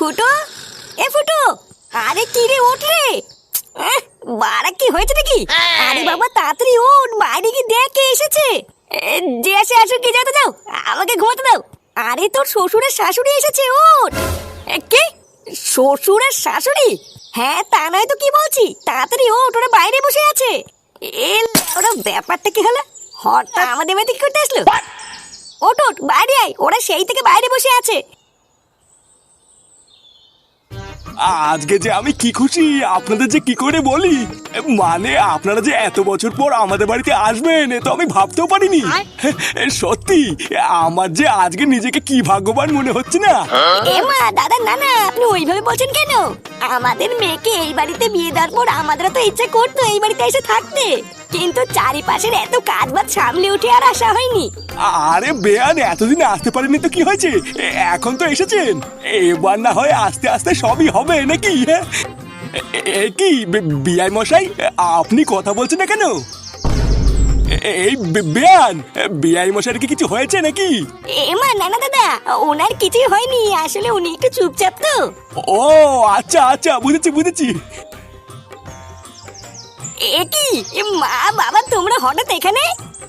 ফুটো? এ ফুটো আরে কি রে ওঠ রে। বাড়া কি হয়েছে নাকি? আরে বাবা তাড়াতাড়ি ওঠ বাইরে কি দেখ এসেছে। এ, যে আসে আসুক কি যেতে দাও আমাকে ঘুমাতে দাও। আরে তোর শ্বশুরের শাশুড়ি এসেছে ওঠ। কি? শ্বশুরের শাশুড়ি? হ্যাঁ তা নয় তো কি বলছি? তাড়াতাড়ি ওঠ ওরা বাইরে বসে আছে। এ ওরা ব্যাপারটা কি হলো? হঠাৎ আমাদের বাড়িতে কি করতে আসলো? ওঠ ওঠ বাইরে আয় ওরা সেই থেকে বাইরে বসে আছে। আজকে যে আমি কি খুশি আপনাদের যে কি করে বলি? মানে আপনারা যে এত বছর পর আমাদের বাড়িতে আসবেন এ তো আমি ভাবতেও পারিনি। সত্যি আমার যে আজকে নিজেকে কি ভাগ্যবান মনে হচ্ছে না? এ মা দাদা না না আপনি ওইভাবে বলছেন কেন? আমাদের মেয়েকে এই বাড়িতে বিয়ে দেওয়ার পর আমাদের তো ইচ্ছে করতো এই বাড়িতে এসে থাকতে। কিন্তু চারিপাশের এত কাজ বাজ সামলে উঠে আর আসা হয়নি। আরে বেয়ান এতদিন আসতে পারেনি তো কি হয়েছে? এখন তো এসেছেন। এবার না হয় আস্তে আস্তে সবই হবে নাকি? কি বে- বিআই মশাই আপনি কথা বলছেন না কেন? এই বেয়ান বিআই মশাইয়ের কি কিছু হয়েছে নাকি? এ মা না না দাদা ওনার কিছুই হয়নি আসলে উনি একটু চুপচাপ তো। ও আচ্ছা আচ্ছা বুঝেছি বুঝেছি। এ কি? এ মা বাবা তোমরা হঠাৎ এখানে?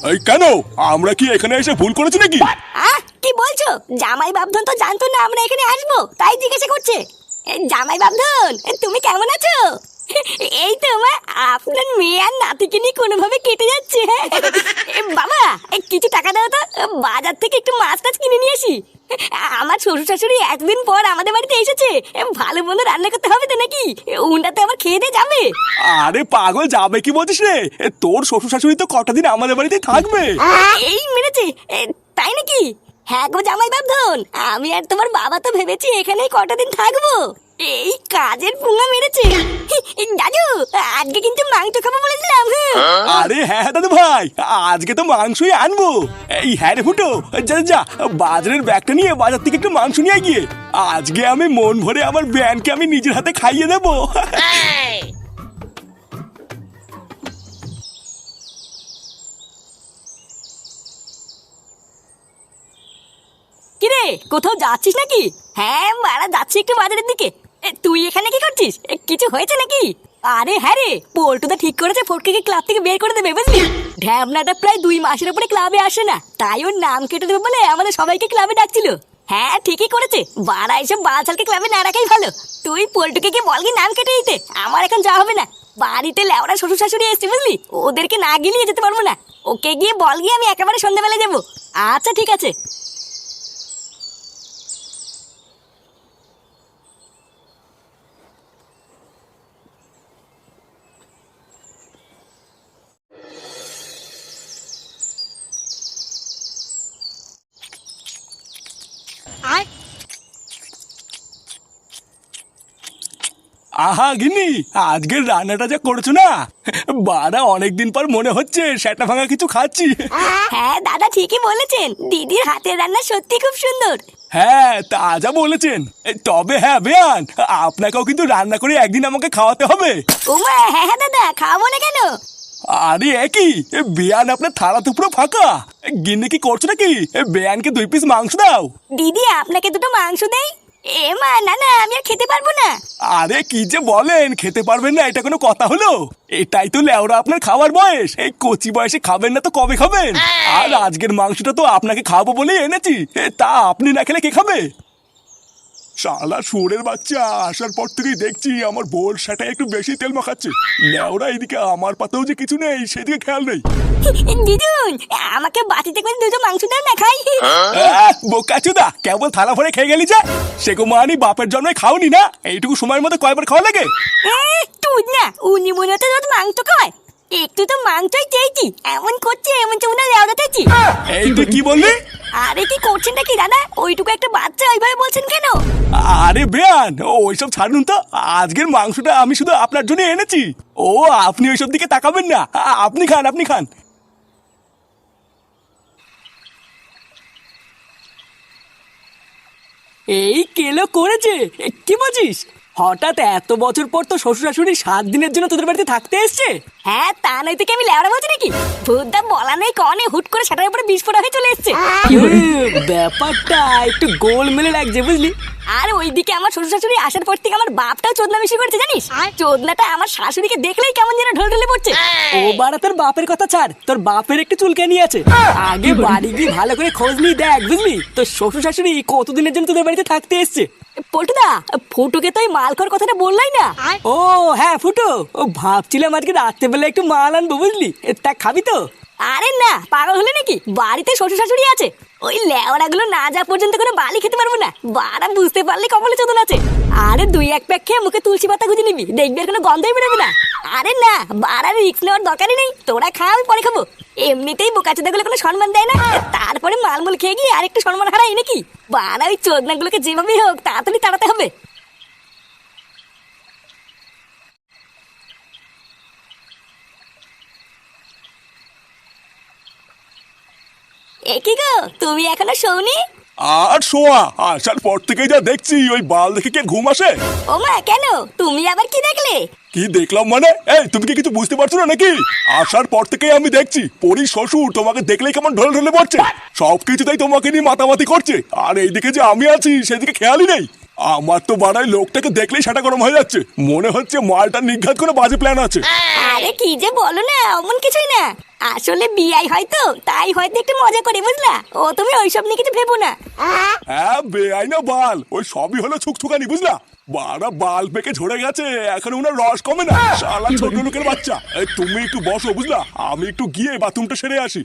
এই কেন? আমরা কি এখানে এসে ভুল করেছি নাকি? আহ কি বলছো? জামাই বাবধন তো জানতো না আমরা এখানে আসব তাই জিজ্ঞাসা করছে। এ, জামাই বাবধন এ, তুমি কেমন আছো? এই তো মা আপনার মেয়ে আর নাতিকে নিয়ে কোনোভাবে কেটে যাচ্ছে এ, বাবা কিছু টাকা দাও তো। বাজার থেকে একটু মাছ টাছ কিনে নিয়ে আসি। আমার শ্বশুর শাশুড়ি একদিন পর আমাদের বাড়িতে এসেছে। ভালো মন্দ রান্না করতে হবে তো নাকি? উনটাতে আবার খেয়ে দিয়ে যাবে। আরে পাগল যাবে কি বলছিস রে? তোর শ্বশুর শাশুড়ি তো কটা দিন আমাদের বাড়িতে থাকবে। এই মেরেছে তাই নাকি? হ্যাঁ গো জামাই বাবধন আমি আর তোমার বাবা তো ভেবেছি এখানেই কটা দিন থাকব। এই কাজের পুঙ্গা মেরেছে। দাদু আজকে কিন্তু মাংস খাব বলেছিলাম হ্যাঁ। আরে হ্যাঁ দাদু ভাই আজকে তো মাংসই আনব। এই হ্যাঁ রে ফুটো যা যা বাজারের ব্যাগটা নিয়ে বাজার থেকে একটু মাংস নিয়ে আয় গিয়ে। আজকে আমি মন ভরে আমার ব্যানকে আমি নিজের হাতে খাইয়ে দেবো। কিরে কোথাও যাচ্ছিস নাকি? হ্যাঁ মারা যাচ্ছি একটু বাজারের দিকে। তুই এখানে কি করছিস? কিছু হয়েছে নাকি? আরে হ্যাঁ রে পল্টুদা ঠিক করেছে ফটকে ক্লাব থেকে বের করে দেবে, বুঝলি? ঢ্যাবনাটা প্রায় দুই মাসের উপরে ক্লাবে আসে না, তাই ওর নাম কেটে দেবে বলে আমাদের সবাইকে ক্লাবে ডাকছিল। হ্যাঁ ঠিকই করেছে, বাড়া এসে বালছালকে ক্লাবে না রাখাই ভালো। তুই পল্টুকে গিয়ে বলগি নাম কেটে দিতে, আমার এখন যাওয়া হবে না। বাড়িতে লেওড়া শ্বশুর শাশুড়ি এসছে, বুঝলি? ওদেরকে না গিলিয়ে যেতে পারব না। ওকে গিয়ে বল গিয়ে আমি একেবারে সন্ধ্যাবেলা যাব। আচ্ছা ঠিক আছে। আহা গিনি আজকের রান্নাটা যা করেছ না? বাড়া অনেকদিন পর মনে হচ্ছে সেটা ভাঙা কিছু খাচ্ছি। হ্যাঁ দাদা ঠিকই বলেছেন। দিদির হাতের রান্না সত্যি খুব সুন্দর। হ্যাঁ তা যা বলেছেন। তবে হ্যাঁ বেয়ান আপনাকেও কিন্তু রান্না করে একদিন আমাকে খাওয়াতে হবে। উমা হ্যাঁ হ্যাঁ দাদা খাওয়াবো না কেন? আরে একই। বেয়ান আপনার থালা তো পুরো ফাঁকা। গিন্নি কি করছ নাকি? এ, বেয়ানকে দুই পিস মাংস দাও। দিদি আপনাকে দুটো মাংস দেই? এ, মা, না না, আমি আর খেতে পারব না। আরে, কি যে বলেন, খেতে পারবেন না, এটা কোনো কথা হলো? এটাই তো লেওরা আপনার খাওয়ার বয়স। এই কচি বয়সে খাবেন না তো কবে খাবেন? আর আজকের মাংসটা তো আপনাকে খাব বলেই এনেছি। তা আপনি না খেলে কে খাবে? শালা সুরের বাচ্চা আসার পর থেকেই দেখছি আমার বোর সাটা একটু বেশি তেল মাখাচ্ছে। লেওরা এদিকে আমার পাতেও যে কিছু নেই সেদিকে খেয়াল নেই। দিদুন আমাকে বাটিতে করে দুটো মাংস দাও না খাই। বোকাচুদা কেবল থালা ভরে খেয়ে গেলি যা? সে মানি বাপের জন্মে খাওনি না? এইটুকু সময়ের মধ্যে কয়বার খাওয়া লাগে? তুই না উনি মনে রোজ মাংস খায়। একটু তো মাংসই চেয়েছি এমন করছে এমন তো উনার লেওড়া চেয়েছি এই তুই কি বললি? আরে কি করছেন নাকি দাদা? ওইটুকু একটা বাচ্চা ওইভাবে বলছেন কেন? আরে বেয়ান ওইসব ছাড়ুন তো। আজকের মাংসটা আমি শুধু আপনার জন্য এনেছি। ও আপনি ওইসব দিকে তাকাবেন না। আপনি খান আপনি খান। এই কেলো করেছে। কি বলছিস? হঠাৎ এত বছর পর তো শ্বশুর শাশুড়ি সাত দিনের জন্য তোদের বাড়িতে থাকতে এসছে? হ্যাঁ তা নয় থেকে আমি লেওড়া বলছি নাকি? ভূতদা বলা নেই কনে হুট করে সেটার উপরে বিস্ফোরণ হয়ে চলে এসছে। ব্যাপারটা একটু গোল মেলে লাগছে বুঝলি? আর ওইদিকে আমার শ্বশুর শাশুড়ি আসার পর থেকে আমার বাপটাও চোদনা বেশি করছে জানিস? চোদনাটা আমার শাশুড়িকে দেখলেই কেমন যেন ঢোল ঢলে পড়ছে ও বাড়া তোর বাপের কথা ছাড় তোর বাপের একটু চুলকানি আছে। আগে বাড়ি গিয়ে ভালো করে খোঁজ নিয়ে দেখ বুঝলি? তোর শ্বশুর শাশুড়ি কতদিনের জন্য তোদের বাড়িতে থাকতে এসছে? পল্টুদা ফুটুকে তো ওই মাল খাওয়ার কথাটা বললাই না। ও হ্যাঁ ফুটো। ও ভাবছিলাম আজকে রাত্রেবেলা একটু মাল আনব বুঝলি? তা খাবি তো? আরে না পাগল হলে নাকি? বাড়িতে শ্বশুর শাশুড়ি আছে। ওই লেওড়া গুলো না যা পর্যন্ত কোনো বালি খেতে পারব না। বারা বুঝতে পারলে কপালে চোদন আছে। আরে দুই এক প্যাক খেয়ে মুখে তুলসী পাতা গুঁজে নিবি, দেখবি আর কোনো গন্ধই বেরোবে না। আরে না বারা রিক্স নেওয়ার দরকারই নেই, তোরা খা, আমি পরে খাব। এমনিতেই বোকাচোদা গুলো কোনো সম্মান দেয় না। তারপরে মালমুল খেয়ে গিয়ে আরেকটু সম্মান হারাই নাকি? বারা ওই চোদনা গুলোকে যেভাবেই হোক, তাড়াতাড়ি তাড়াতে হবে। এ কি গো তুমি এখনও শোনি আর শোয়া আসার পর থেকেই যা দেখছি ওই বাল দেখে কে ঘুম আসে? ও মা কেন? তুমি আবার কি দেখলে? কি দেখলাম মানে? এই তুমি কি কিছু বুঝতে পারছ না নাকি? আসার পর থেকেই আমি দেখছি পরি শ্বশুর তোমাকে দেখলেই কেমন ঢলে ঢলে পড়ছে সব কিছুতেই তোমাকে নিয়ে মাতামাতি করছে। আর এইদিকে যে আমি আছি সেদিকে খেয়ালই নেই। আমার তো বাড়াই লোকটাকে দেখলেই সেটা গরম হয়ে যাচ্ছে। মনে হচ্ছে মালটা নিঘাত করে বাজে প্ল্যান আছে। আরে কি যে বলো না অমন কিছুই না। আসলে বিয়াই হয়তো তাই হয়তো একটু মজা করে বুঝলা? ও তুমি ওইসব নিয়ে কিছু ভেবো না। হ্যাঁ বেআই না বাল ওই সবই হলো ছুকছুকানি বুঝলা? বারা বাল পেকে ঝরে গেছে এখন ওনার রস কমে না। শালা ছোট লোকের বাচ্চা। এই তুমি একটু বসো বুঝলা? আমি একটু গিয়ে বাথরুমটা সেরে আসি।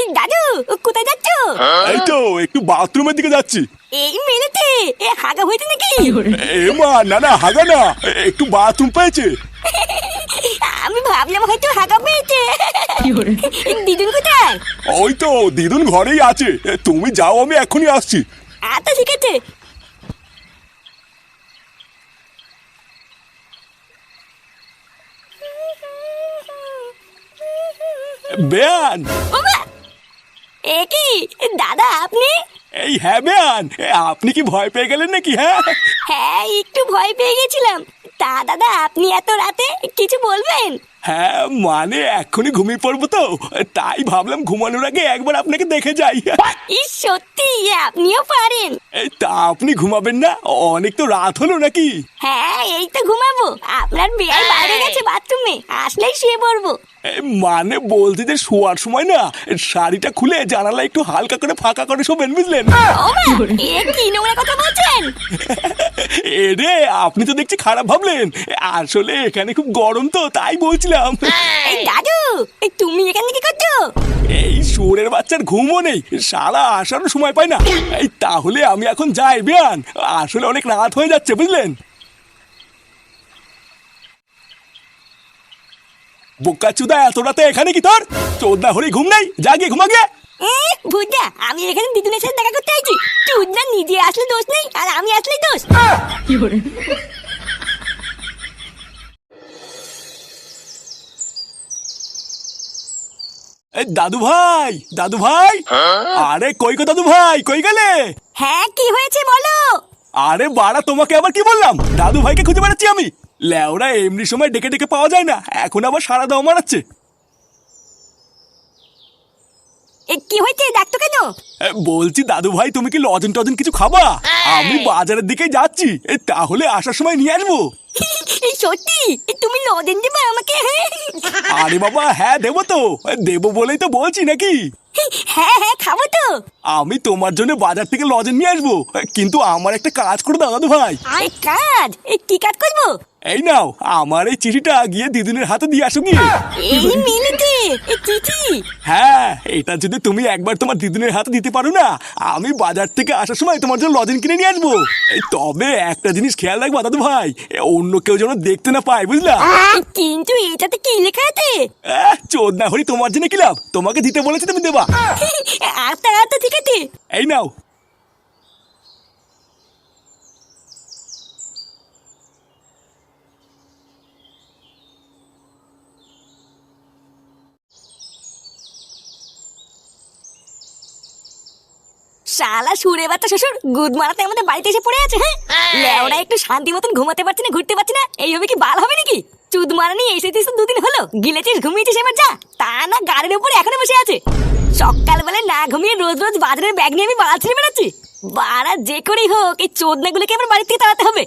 এই দাদু কোথায় যাচ্ছ এই তো একটু বাথরুমের দিকে যাচ্ছি। এই মেরেতে এ হাগা হয়েছে নাকি? এ মা না না হাগা না একটু বাথরুম পেয়েছে। আমি ভাবলাম হয়তো হাগা পেয়েছে। দিদুন কোথায়? ওই তো দিদুন ঘরেই আছে। তুমি যাও আমি এখনই আসছি। আচ্ছা ঠিক আছে। বেয়ান! ওমা! এ কি? দাদা আপনি? এই হ্যাঁ বেয়ান আপনি কি ভয় পেয়ে গেলেন নাকি হ্যাঁ? হ্যাঁ একটু ভয় পেয়ে গেছিলাম। তা দাদা আপনি এত রাতে কিছু বলবেন? হ্যাঁ মানে এখনই ঘুমিয়ে পড়ব তো। তাই ভাবলাম ঘুমানোর আগে একবার আপনাকে দেখে যাই। সত্যি আপনিও পারেন। তা আপনি ঘুমাবেন না? অনেক তো রাত হলো নাকি? হ্যাঁ এই তো ঘুমাবো। আপনার বিয়ার বাইরে গেছে বাথরুমে আসলেই শুয়ে পড়ব। মানে বলছি যে শোয়ার সময় না শাড়িটা খুলে জানালা একটু হালকা করে ফাঁকা করে শোবেন বুঝলেন? ও কি নোংরা কথা বলছেন? এ রে আপনি তো দেখছি খারাপ ভাবলেন। আসলে এখানে খুব গরম তো তাই বলছিলাম এই দাদু এই তুমি এখানে কি করছ? এই সুরের বাচ্চার ঘুমও নেই সারা আসারও সময় পায় না। এই তাহলে আমি এখন যাই বিয়ান। আসলে অনেক রাত হয়ে যাচ্ছে বুঝলেন? বোকা চুদা এত রাতে এখানে কি তোর? চোদ্দা হরি ঘুম নেই যা গিয়ে ঘুমা গিয়ে। ভুজা আমি এখানে দিদুনের সাথে দেখা করতে আইছি। চুদনা নিজে আসলে দোষ নেই আর আমি আসলেই দোষ। এই দাদু ভাই দাদু ভাই। আরে কই গো দাদু ভাই কই গেলে? হ্যাঁ কি হয়েছে বলো? আরে বাড়া তোমাকে আবার কি বললাম? দাদু ভাইকে খুঁজে বেড়াচ্ছি আমি। ল্যাওরা এমনি সময় ডেকে ডেকে পাওয়া যায় না এখন আবার সারা দাও মারাচ্ছে। এ কি হয়েছে? ডাকতো কেন? বলছি দাদু ভাই তুমি কি লজেন টজেন কিছু খাবা? আমি বাজারের দিকে যাচ্ছি তাহলে আসার সময় নিয়ে আসব। সত্যি? তুমি লদেন দেবে আমাকে আরে বাবা হ্যাঁ দেবো তো। দেবো বলেই তো বলছি নাকি? হ্যাঁ হ্যাঁ খাব তো। আমি তোমার জন্য বাজার থেকে লজেন নিয়ে আসব। কিন্তু আমার একটা কাজ করে দাও দাদু ভাই কাজ? কি কাজ করব? এই নাও আমার এই চিঠিটা গিয়ে দিদুনের হাতে দিয়ে আসো গিয়ে। চিঠি? হ্যাঁ এটা যদি তুমি একবার তোমার দিদুনের হাতে দিতে পারো না আমি বাজার থেকে আসার সময় তোমার জন্য লজেন কিনে নিয়ে আসব। এই তবে একটা জিনিস খেয়াল রাখবা দাদু ভাই। অন্য কেউ যেন দেখতে না পায় বুঝলা? কিন্তু এটাতে কি লেখা আছে? চোদ না হরি তোমার জন্য কি লাভ? তোমাকে দিতে বলেছি তুমি দেবা। আচ্ছা আচ্ছা ঠিক আছে। এই নাও শালা সুরে বাচ্চা শ্বশুর গুদ মারাতে আমাদের বাড়িতে এসে পড়ে আছে হ্যাঁ? লেওরা একটু শান্তি মতন ঘুমাতে পারছি না ঘুরতে পারছি না এইভাবে কি বাল হবে নাকি? চুদ মারানি এসেছিস তো দুদিন হলো গিলেছিস ঘুমিয়েছিস এবার যা তা না গাড়ির উপরে এখনও বসে আছে। সকালবেলা না ঘুমিয়ে রোজ রোজ বাজারের ব্যাগ নিয়ে আমি বাড়া ছেড়ে বেড়াচ্ছি। বাড়া যে করেই হোক এই চোদনাগুলোকে আমার বাড়ি থেকে তাড়াতে হবে।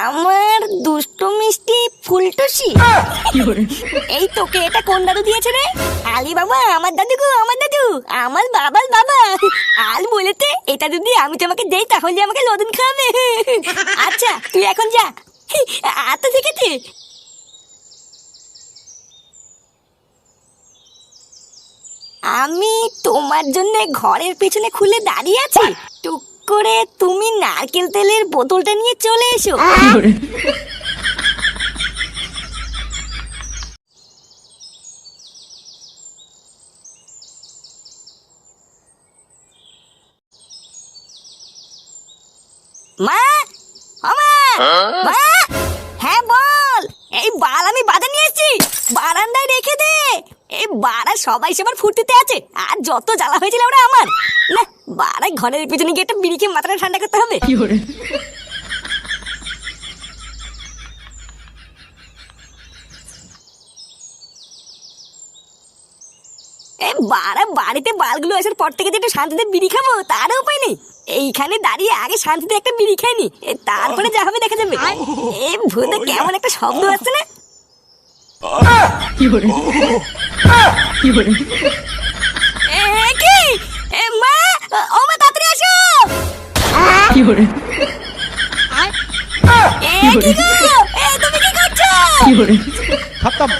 আমার দুষ্ট মিষ্টি ফুলটুসি। এই তোকে এটা কোন দাদু দিয়েছে রে? আলি বাবা আমার দাদু গো, আমার দাদু। আমার বাবার বাবা। আল বলেতে, এটা যদি আমি তোমাকে দেই, তাহলে আমাকে লদন খাওয়াবে। আচ্ছা তুই এখন যা। ঠিক আছে আমি তোমার জন্য ঘরের পেছনে খুলে দাঁড়িয়ে আছি। টুক করে তুমি নারকেল তেলের বোতলটা নিয়ে চলে এসো। হ্যাঁ বল, এই বাল আমি বাজার নিয়ে এসেছি বারান্দায় রেখে দে। এই বাড়া সবাই সবার ফুর্তিতে আছে। আর যত জ্বালা হয়েছিল ওরা আমার। না বাড়াই ঘরের পিছনে গিয়ে একটা বিড়ি খেয়ে মাথাটা ঠান্ডা করতে হবে। বাড়া বাড়িতে বালগুলো আসার পর থেকে যে একটু শান্তিতে বিড়ি খাব তারও উপায় নেই। এইখানে দাঁড়িয়ে আগে শান্তিতে একটা বিড়ি খাই নি তারপরে যা হবে দেখা যাবে। এই ভূতে কেমন একটা শব্দ আসছে না। এ, কি? মা ও মা তাড়াতাড়ি আসো। কি করে? কি করে? খতম